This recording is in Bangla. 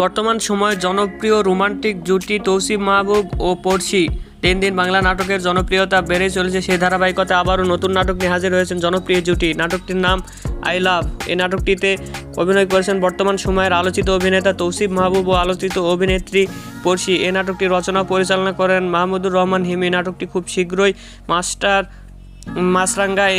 বর্তমান সময়ে জনপ্রিয় রোমান্টিক জুটি তৌসিফ মাহবুব ও পড়শি দিন দিন বাংলা নাটকের জনপ্রিয়তা বেড়ে চলেছে সেই ধারাবাহিকতা আবারও নতুন নাটক নিয়ে হাজির হয়েছেন জনপ্রিয় জুটি। নাটকটির নাম আই লাভ এই নাটকটিতে অভিনয় করেছেন বর্তমান সময়ের আলোচিত অভিনেতা তৌসিফ মাহবুব ও আলোচিত অভিনেত্রী পড়শি এই নাটকটি রচনা পরিচালনা করেন মাহমুদুর রহমান হিমি। নাটকটি খুব শীঘ্রই মাস্টার মাছরাঙ্গায়